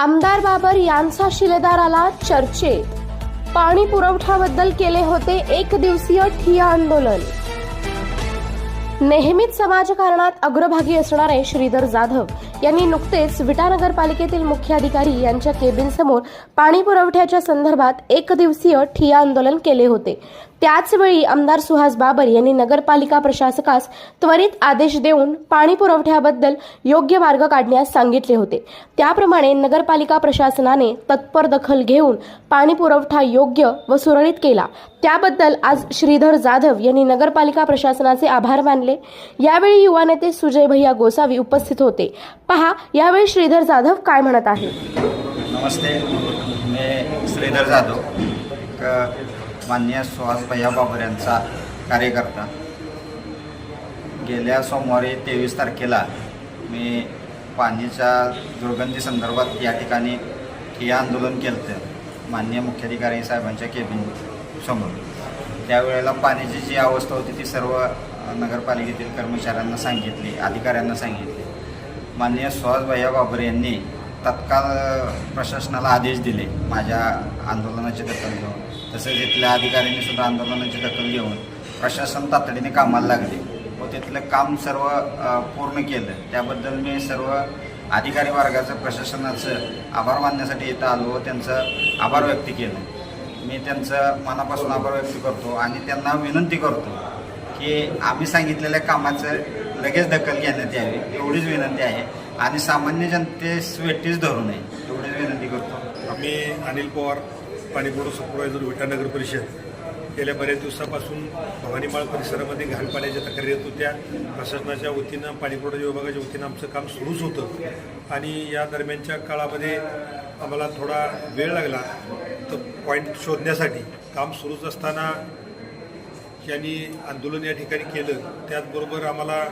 आमदार बाबर यांचा शिलेदार आला चर्चेत पाणी पुरवठ्याबद्दल केले होते एक दिवसीय ठिय्या आंदोलन. नेहमीच समाजकारणात अग्रभागी असणारे श्रीधर जाधव यांनी नुकतेच विटा नगरपालिकेतील मुख्याधिकारी यांच्या केबिनसमोर पाणी पुरवठ्याच्या संदर्भात एक दिवसीय ठिय्या आंदोलन केले होते. त्याचवेळी आमदार सुहास बाबर यांनी नगरपालिका प्रशासकास त्वरित आदेश देऊन पाणी पुरवठ्याबद्दल योग्य मार्ग काढण्यास सांगितले होते. त्याप्रमाणे नगरपालिका प्रशासनाने तत्पर दखल घेऊन पाणी पुरवठा योग्य व सुरळीत केला. त्याबद्दल आज श्रीधर जाधव यांनी नगरपालिका प्रशासनाचे आभार मानले. यावेळी युवा नेते सुजय भैया गोसावी उपस्थित होते. पहा यावेळी श्रीधर जाधव काय म्हणत आहे नमस्ते. मी श्रीधर जाधव. मान्य माननीय सुहास भैया बाबर यांचा कार्यकर्ता. गेल्या सोमवारी तेवीस तारखेला मी पाणीच्या दुर्गंधी संदर्भात या ठिकाणी ठिय्या आंदोलन केलं होतं मान्य मुख्याधिकारी साहेबांच्या केबिन समोर. त्यावेळेला पाण्याची जी अवस्था होती ती सर्व नगरपालिकेतील कर्मचाऱ्यांना सांगितली अधिकाऱ्यांना सांगितली. माननीय सुहास भैया बाबर यांनी तत्काळ प्रशासनाला आदेश दिले माझ्या आंदोलनाची दखल घेऊन. तसेच इथल्या अधिकाऱ्यांनी सुद्धा आंदोलनाची दखल घेऊन प्रशासन तातडीने कामाला लागले. व तिथलं काम सर्व पूर्ण केलं. त्याबद्दल मी सर्व अधिकारी वर्गाचं प्रशासनाचं आभार मानण्यासाठी इथं आलो व त्यांचं आभार व्यक्त केलं. मी त्यांचं मनापासून आभार व्यक्त करतो आणि त्यांना विनंती करतो की आम्ही सांगितलेल्या कामाचं लगेच दखल घेण्यात यावी एवढीच विनंती आहे. आणि सामान्य जनतेस वेटीच धरू नये एवढीच विनंती करतो. आम्ही अनिल पवार पाणीपुरवठा सुपरवायझर विटा नगर परिषद. गेल्या बऱ्याच दिवसापासून भवानीमाळ परिसरामध्ये घाण पाण्याच्या तक्रारी येत होत्या. प्रशासनाच्या वतीनं पाणीपुरवठा विभागाच्या वतीनं आमचं काम सुरूच होतं. आणि या दरम्यानच्या काळामध्ये आम्हाला थोडा वेळ लागला तर पॉईंट शोधण्यासाठी. काम सुरूच असताना यांनी आंदोलन या ठिकाणी केलं त्याचबरोबर आम्हाला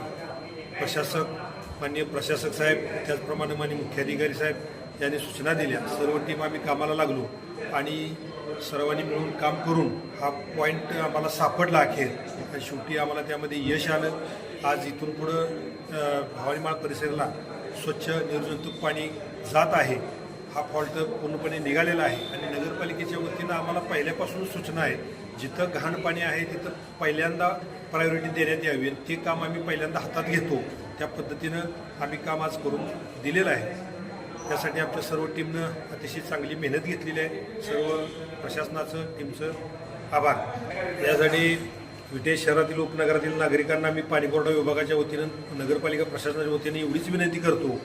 प्रशासक माननीय प्रशासक साहेब त्याचप्रमाणे माननीय मुख्याधिकारी साहेब यांनी सूचना दिल्या. सर्व टीम आम्ही कामाला लागलो आणि सर्वांनी मिळून काम करून हा पॉईंट आम्हाला सापडला अखेर. आणि शेवटी आम्हाला त्यामध्ये यश आलं. आज इथून पुढं अ, भवानीमाळ परिसराला स्वच्छ निर्जंतुक पाणी जात आहे. हा फॉल्ट पूर्णपणे निघालेला आहे आणि नगरपालिकेच्या वतीनं आम्हाला पहिल्यापासूनच सूचना आहेत जिथं घाण पाणी आहे तिथं पहिल्यांदा प्रायोरिटी देण्यात यावी. ते काम आम्ही पहिल्यांदा हातात घेतो. त्या पद्धतीनं आम्ही काम आज करून दिलेलं आहे. त्यासाठी आमच्या सर्व टीमनं अतिशय चांगली मेहनत घेतलेली आहे. सर्व प्रशासनाचं टीमचं आभार. यासाठी विटे शहरातील उपनगरातील नागरिकांना आम्ही पाणीपुरवठा विभागाच्या वतीनं नगरपालिका प्रशासनाच्या वतीनं एवढीच विनंती करतो.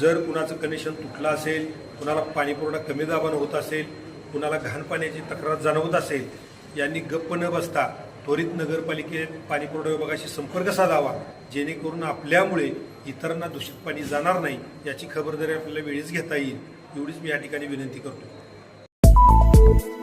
जर कुणाचं कनेक्शन तुटलं असेल कुणाला पाणीपुरवठा कमी दाबानं होत असेल कुणाला घाण पाण्याची तक्रार जाणवत असेल यांनी गप्प न बसता त्वरित नगरपालिकेत पाणीपुरवठा विभागाशी संपर्क साधावा जेणेकरून आपल्यामुळे इतरांना दूषित पाणी जाणार नाही याची खबरदारी आपल्याला वेळीच घेता येईल. एवढीच मी या ठिकाणी विनंती करतो.